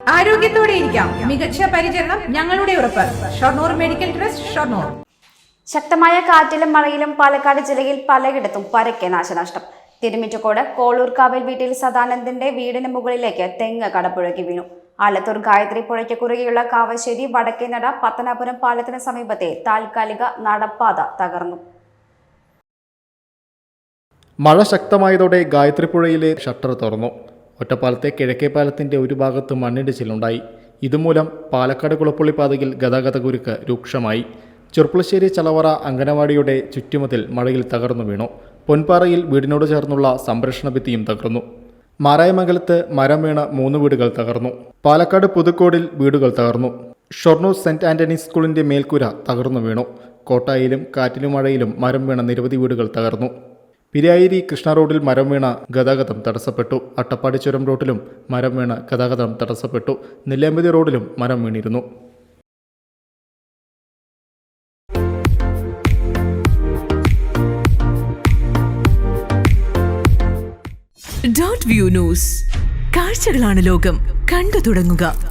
ആരോഗ്യത്തോടെ ഇരിക്കാം. മികച്ച പരിചരണം ഞങ്ങളുടെ ഉറപ്പ്. Shoranur medical trust Shoranur. ശക്തമായ കാറ്റിലും മഴയിലും പാലക്കാട് ജില്ലയിൽ പലയിടത്തും പരക്കെ നാശനഷ്ടം. തിരുമിറ്റക്കോട് കോളൂർക്കാവിൽ വീട്ടിൽ സദാനന്ദന്റെ വീടിന് മുകളിലേക്ക് തെങ്ങ് കടപുഴകി വീണു. ആലത്തൂർ ഗായത്രി പുഴയ്ക്ക് കുറുകെയുള്ള കാവശ്ശേരി വടക്കേനട പത്തനാപുരം പാലത്തിന് സമീപത്തെ താൽക്കാലിക നടപ്പാത തകർന്നു. മഴ ശക്തമായതോടെ ഗായത്രിപ്പുഴയിലെ ഷട്ടർ തുറന്നു. ഒറ്റപ്പാലത്തെ കിഴക്കേ പാലത്തിന്റെ ഒരു ഭാഗത്ത് മണ്ണിടിച്ചിലുണ്ടായി. ഇതുമൂലം പാലക്കാട് കുളപ്പള്ളി പാതയിൽ ഗതാഗതക്കുരുക്ക് രൂക്ഷമായി. ചെറുപ്പളശ്ശേരി ചലവറ അങ്കനവാടിയുടെ ചുറ്റുമതിൽ മഴയിൽ തകർന്നു വീണു. പൊൻപാറയിൽ വീടിനോട് ചേർന്നുള്ള സംരക്ഷണ ഭിത്തിയും തകർന്നു. മാരായമംഗലത്ത് മരം വീണ് മൂന്ന് വീടുകൾ തകർന്നു. പാലക്കാട് പുതുക്കോടിൽ വീടുകൾ തകർന്നു. ഷൊർണൂർ സെന്റ് ആന്റണീസ് സ്കൂളിന്റെ മേൽക്കൂര തകർന്നു വീണു. കോട്ടായിലും കാറ്റിലും മഴയിലും മരം വീണ നിരവധി വീടുകൾ തകർന്നു. പിരായിരി കൃഷ്ണ റോഡിൽ മരം വീണ ഗതാഗതം തടസ്സപ്പെട്ടു. അട്ടപ്പാടി ചുരം റോഡിലും മരം വീണ ഗതാഗതം തടസ്സപ്പെട്ടു. നെല്ലിയാമ്പതി റോഡിലും മരം വീണിരുന്നു. Dot view news. കാഴ്ചകളാണ് ലോകം. കണ്ടു തുടങ്ങുക.